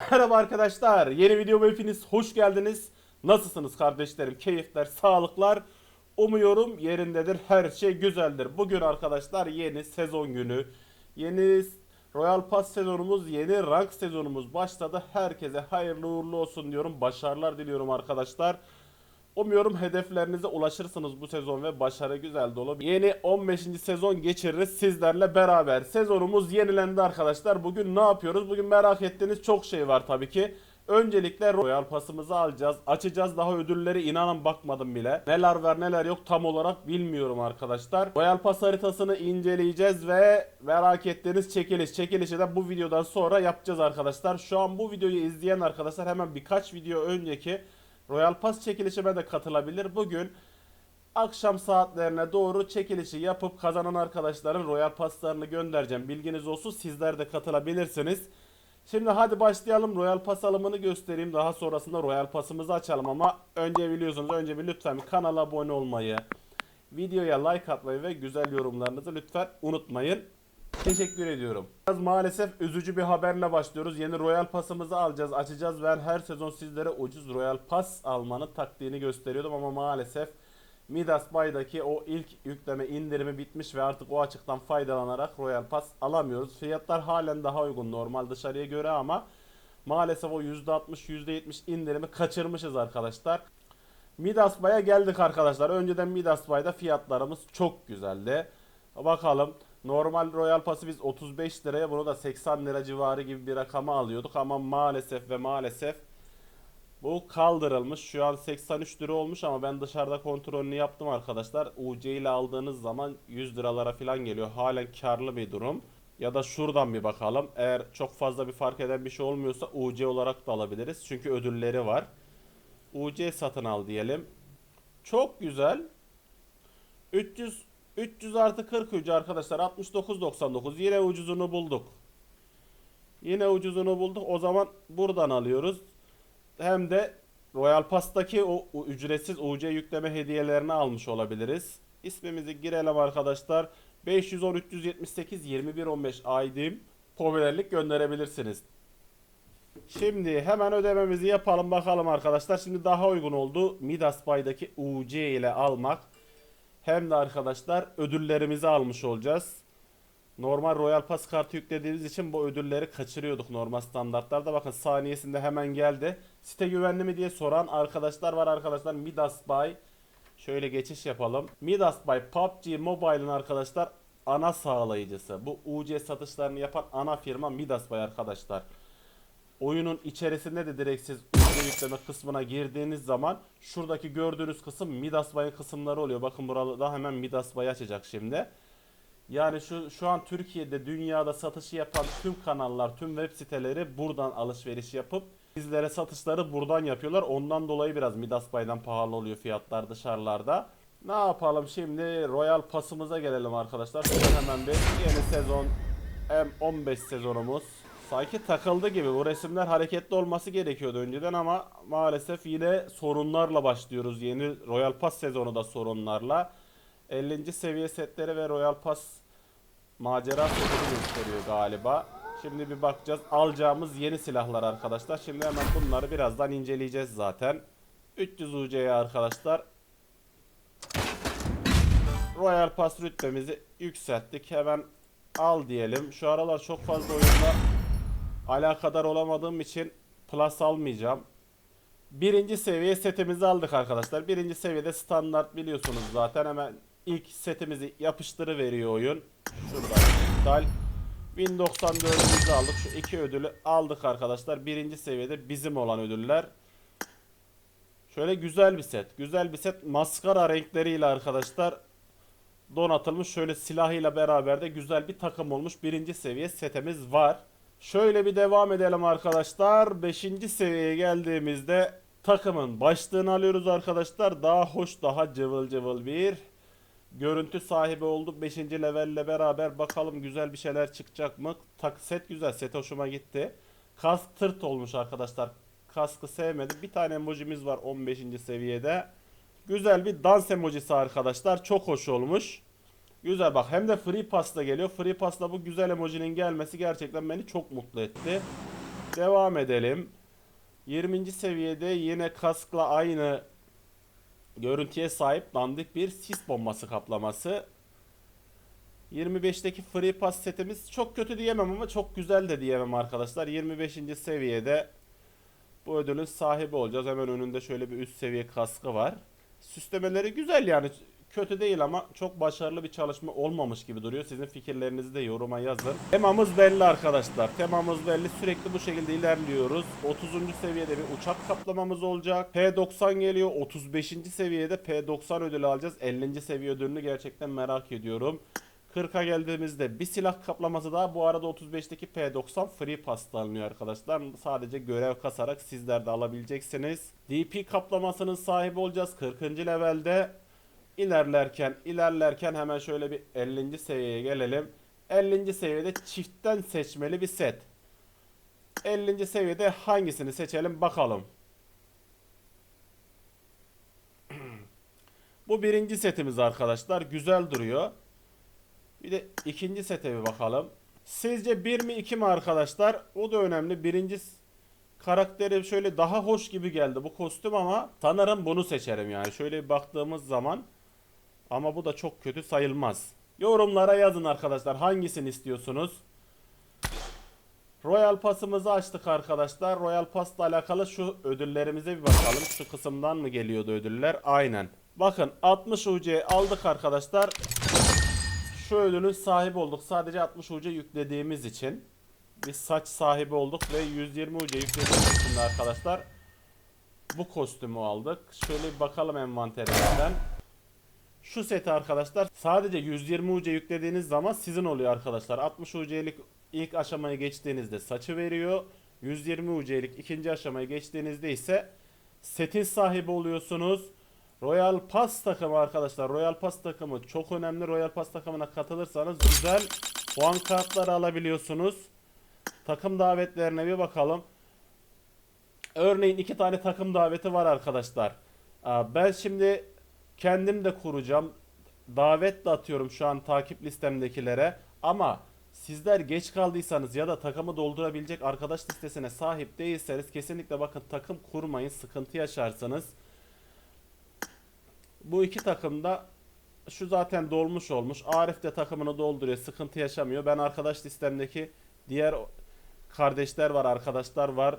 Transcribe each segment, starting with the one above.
Merhaba arkadaşlar. Yeni videoma hepiniz hoş geldiniz. Nasılsınız kardeşlerim? Keyifler, sağlıklar. Umuyorum yerindedir. Her şey güzeldir. Bugün arkadaşlar yeni sezon günü. Yeni Royal Pass sezonumuz, yeni rank sezonumuz başladı. Herkese hayırlı uğurlu olsun diyorum. Başarılar diliyorum arkadaşlar. Umuyorum hedeflerinize ulaşırsınız bu sezon ve başarı güzel dolu. Yeni 15. sezon geçiririz sizlerle beraber. Sezonumuz yenilendi arkadaşlar. Bugün ne yapıyoruz? Bugün merak ettiğiniz çok şey var tabii ki. Öncelikle Royal Pass'ımızı alacağız. Açacağız daha ödülleri inanın bakmadım bile. Neler var neler yok tam olarak bilmiyorum arkadaşlar. Royal Pass haritasını inceleyeceğiz ve merak ettiğiniz çekiliş. Çekilişi de bu videodan sonra yapacağız arkadaşlar. Şu an bu videoyu izleyen arkadaşlar hemen birkaç video önceki Royal Pass çekilişime de katılabilir. Bugün akşam saatlerine doğru çekilişi yapıp kazanan arkadaşların Royal Pass'larını göndereceğim. Bilginiz olsun sizler de katılabilirsiniz. Şimdi hadi başlayalım. Royal Pass alımını göstereyim. Daha sonrasında Royal Pass'ımızı açalım ama önce biliyorsunuz önce bir lütfen kanala abone olmayı, videoya like atmayı ve güzel yorumlarınızı lütfen unutmayın. Teşekkür ediyorum. Biraz maalesef üzücü bir haberle başlıyoruz. Yeni Royal Pass'ımızı alacağız, açacağız. Ben her sezon sizlere ucuz Royal Pass almanın taktiğini gösteriyordum ama maalesef Midas Bay'daki o ilk yükleme indirimi bitmiş ve artık o açıktan faydalanarak Royal Pass alamıyoruz. Fiyatlar halen daha uygun normal dışarıya göre ama maalesef o %60 %70 indirimi kaçırmışız arkadaşlar. Midas Bay'a geldik arkadaşlar. Önceden Midas Bay'da fiyatlarımız çok güzeldi. Bakalım normal Royal Pass'ı biz 35 liraya bunu da 80 lira civarı gibi bir rakama alıyorduk ama maalesef ve maalesef bu kaldırılmış. Şu an 83 lira olmuş ama ben dışarıda kontrolünü yaptım arkadaşlar. UC ile aldığınız zaman 100 liralara falan geliyor. Halen karlı bir durum. Ya da şuradan bir bakalım. Eğer çok fazla bir fark eden bir şey olmuyorsa UC olarak da alabiliriz. Çünkü ödülleri var. UC satın al diyelim. Çok güzel. 300 300 artı 40 ucu arkadaşlar 69.99 yine ucuzunu bulduk. Yine ucuzunu bulduk. O zaman buradan alıyoruz. Hem de Royal Pass'taki o, ücretsiz UC yükleme hediyelerini almış olabiliriz. İsmimizi girelim arkadaşlar. 510 378 21 15 ID'im popülerlik gönderebilirsiniz. Şimdi hemen ödememizi yapalım bakalım arkadaşlar. Şimdi daha uygun oldu. Midas Bay'daki UC ile almak. Hem de arkadaşlar ödüllerimizi almış olacağız. Normal Royal Pass kartı yüklediğimiz için bu ödülleri kaçırıyorduk normal standartlarda. Bakın saniyesinde hemen geldi. Site güvenli mi diye soran arkadaşlar var arkadaşlar. Midas Buy. Şöyle geçiş yapalım. Midas Buy PUBG Mobile'ın arkadaşlar ana sağlayıcısı. Bu UC satışlarını yapan ana firma Midas Buy arkadaşlar. Oyunun içerisinde de direkt siz UC yükleme kısmına girdiğiniz zaman şuradaki gördüğünüz kısım Midas Buy'ın kısımları oluyor. Bakın burada hemen Midas Buy açacak şimdi. Yani şu şu an Türkiye'de dünyada satışı yapan tüm kanallar, tüm web siteleri buradan alışveriş yapıp bizlere satışları buradan yapıyorlar. Ondan dolayı biraz Midas Bay'dan pahalı oluyor fiyatlar dışarılarda. Ne yapalım şimdi Royal Pass'ımıza gelelim arkadaşlar. Şuradan hemen bir yeni sezon M15 sezonumuz. Sanki takıldı gibi. Bu resimler hareketli olması gerekiyordu önceden ama maalesef yine sorunlarla başlıyoruz. Yeni Royal Pass sezonu da sorunlarla. 50. seviye setleri ve Royal Pass macera setini gösteriyor galiba. Şimdi bir bakacağız. Alacağımız yeni silahlar arkadaşlar. Şimdi hemen bunları birazdan inceleyeceğiz zaten. 300 UC'ye arkadaşlar. Royal Pass rütbemizi yükselttik. Hemen al diyelim. Şu aralar çok fazla oyunda alakadar olamadığım için plus almayacağım. Birinci seviye setimizi aldık arkadaşlar. Birinci seviyede standart biliyorsunuz zaten. Hemen ilk setimizi yapıştırı veriyor oyun. Şuradan iptal. 1094'ümüzü aldık. Şu iki ödülü aldık arkadaşlar. Birinci seviyede bizim olan ödüller. Şöyle güzel bir set. Güzel bir set. Maskara renkleriyle arkadaşlar donatılmış. Şöyle silahıyla beraber de güzel bir takım olmuş. Birinci seviye setimiz var. Şöyle bir devam edelim arkadaşlar. Beşinci seviyeye geldiğimizde takımın başlığını alıyoruz arkadaşlar. Daha hoş, daha cıvıl cıvıl bir görüntü sahibi olduk. 5. levelle beraber bakalım güzel bir şeyler çıkacak mı? Tak set güzel. Set hoşuma gitti. Kask tırt olmuş arkadaşlar. Kaskı sevmedim. Bir tane emojimiz var 15. seviyede. Güzel bir dans emojisi arkadaşlar. Çok hoş olmuş. Güzel bak hem de free pass'la geliyor. Free pass'la bu güzel emojinin gelmesi gerçekten beni çok mutlu etti. Devam edelim. 20. seviyede yine kaskla aynı görüntüye sahip dandik bir sis bombası kaplaması. 25'teki free pass setimiz çok kötü diyemem ama çok güzel de diyemem arkadaşlar. 25. seviyede bu ödülün sahibi olacağız. Hemen önünde şöyle bir üst seviye kaskı var. Süslemeleri güzel yani kötü değil ama çok başarılı bir çalışma olmamış gibi duruyor. Sizin fikirlerinizi de yoruma yazın. Temamız belli arkadaşlar. Temamız belli. Sürekli bu şekilde ilerliyoruz. 30. seviyede bir uçak kaplamamız olacak. P90 geliyor. 35. seviyede P90 ödülü alacağız. 50. seviye ödülünü gerçekten merak ediyorum. 40'a geldiğimizde bir silah kaplaması daha. Bu arada 35'teki P90 free pass alınıyor arkadaşlar. Sadece görev kasarak sizler de alabileceksiniz. DP kaplamasının sahibi olacağız 40. levelde. İlerlerken ilerlerken hemen şöyle bir 50. seviyeye gelelim. 50. seviyede çiftten seçmeli bir set. 50. seviyede hangisini seçelim bakalım. Bu birinci setimiz arkadaşlar. Güzel duruyor. Bir de ikinci sete bir bakalım. Sizce bir mi iki mi arkadaşlar? O da önemli. Birinci karakteri şöyle daha hoş gibi geldi bu kostüm ama sanırım bunu seçerim yani. Şöyle baktığımız zaman ama bu da çok kötü sayılmaz. Yorumlara yazın arkadaşlar hangisini istiyorsunuz? Royal Pass'ımızı açtık arkadaşlar. Royal Pass'la alakalı şu ödüllerimize bir bakalım. Şu kısımdan mı geliyordu ödüller? Aynen. Bakın 60 UC aldık arkadaşlar. Şu ödülün sahibi olduk. Sadece 60 UC yüklediğimiz için. Bir saç sahibi olduk ve 120 UC yüklediğimiz için arkadaşlar bu kostümü aldık. Şöyle bir bakalım envanterimizden. Şu seti arkadaşlar sadece 120 UC yüklediğiniz zaman sizin oluyor arkadaşlar. 60 UC'lik ilk aşamayı geçtiğinizde saçı veriyor. 120 UC'lik ikinci aşamayı geçtiğinizde ise setin sahibi oluyorsunuz. Royal Pass takımı arkadaşlar. Royal Pass takımı çok önemli. Royal Pass takımına katılırsanız güzel puan kartları alabiliyorsunuz. Takım davetlerine bir bakalım. Örneğin iki tane takım daveti var arkadaşlar. Ben şimdi kendim de kuracağım. Davet de atıyorum şu an takip listemdekilere. Ama sizler geç kaldıysanız ya da takımı doldurabilecek arkadaş listesine sahip değilseniz kesinlikle bakın takım kurmayın. Sıkıntı yaşarsınız. Bu iki takımda şu zaten dolmuş olmuş. Arif de takımını dolduruyor. Sıkıntı yaşamıyor. Ben arkadaş listemdeki diğer kardeşler var, arkadaşlar var.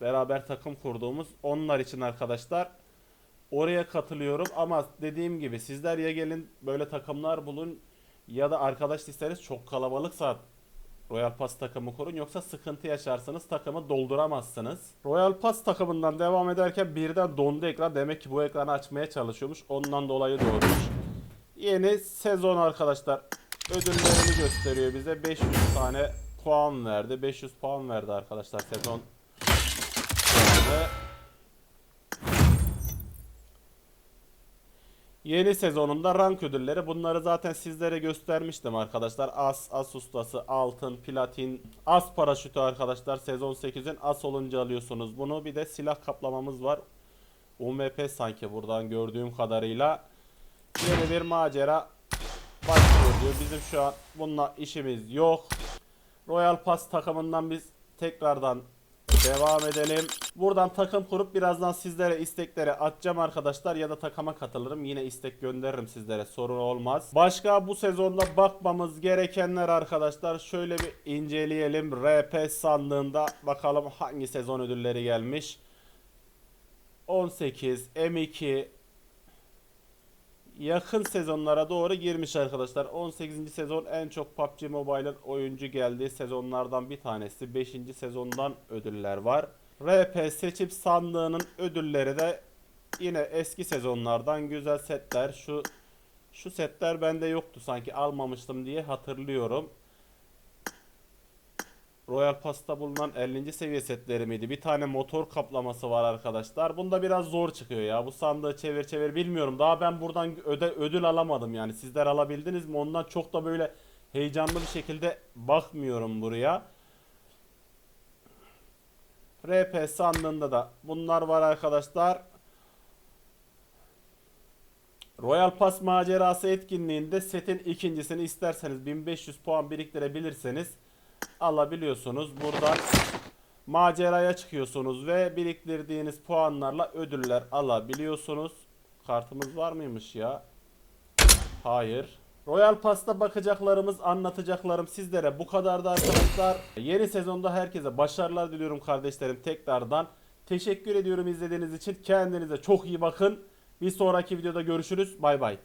Beraber takım kurduğumuz. Onlar için arkadaşlar oraya katılıyorum ama dediğim gibi sizler ya gelin böyle takımlar bulun ya da arkadaş listeniz çok kalabalıksa Royal Pass takımı kurun yoksa sıkıntı yaşarsanız takımı dolduramazsınız. Royal Pass takımından devam ederken birden dondu ekran. Demek ki bu ekranı açmaya çalışıyormuş. Ondan dolayı doğmuş. Yeni sezon arkadaşlar ödüllerini gösteriyor bize. 500 tane puan verdi. 500 puan verdi arkadaşlar sezon. Ve Yeni sezonunda rank ödülleri. Bunları zaten sizlere göstermiştim arkadaşlar. As, as ustası, altın, platin, as paraşütü arkadaşlar. Sezon 8'in as olunca alıyorsunuz bunu. Bir de silah kaplamamız var. UMP sanki buradan gördüğüm kadarıyla. Yeni bir macera başlıyor diyor. Bizim şu an bununla işimiz yok. Royal Pass takımından biz tekrardan devam edelim. Buradan takım kurup birazdan sizlere istekleri atacağım arkadaşlar ya da takıma katılırım. Yine istek gönderirim sizlere sorun olmaz. Başka bu sezonda bakmamız gerekenler arkadaşlar şöyle bir inceleyelim. RP sandığında bakalım hangi sezon ödülleri gelmiş. 18, M2, yakın sezonlara doğru girmiş arkadaşlar. 18. sezon en çok PUBG Mobile'ın oyuncu geldiği sezonlardan bir tanesi. 5. sezondan ödüller var. RP seçip sandığının ödülleri de yine eski sezonlardan güzel setler. Şu şu setler bende yoktu sanki almamıştım diye hatırlıyorum. Royal Pass'ta bulunan 50. seviye setleri miydi? Bir tane motor kaplaması var arkadaşlar. Bunda biraz zor çıkıyor ya. Bu sandığı çevir çevir bilmiyorum. Daha ben buradan öde, ödül alamadım yani. Sizler alabildiniz mi? Ondan çok da böyle heyecanlı bir şekilde bakmıyorum buraya. RP sandığında da bunlar var arkadaşlar. Royal Pass macerası etkinliğinde setin ikincisini isterseniz 1500 puan biriktirebilirseniz alabiliyorsunuz. Buradan maceraya çıkıyorsunuz ve biriktirdiğiniz puanlarla ödüller alabiliyorsunuz. Kartımız var mıymış ya? Hayır. Royal Pass'ta bakacaklarımız, anlatacaklarım sizlere bu kadardı arkadaşlar. Yeni sezonda herkese başarılar diliyorum kardeşlerim tekrardan. Teşekkür ediyorum izlediğiniz için. Kendinize çok iyi bakın. Bir sonraki videoda görüşürüz. Bay bay.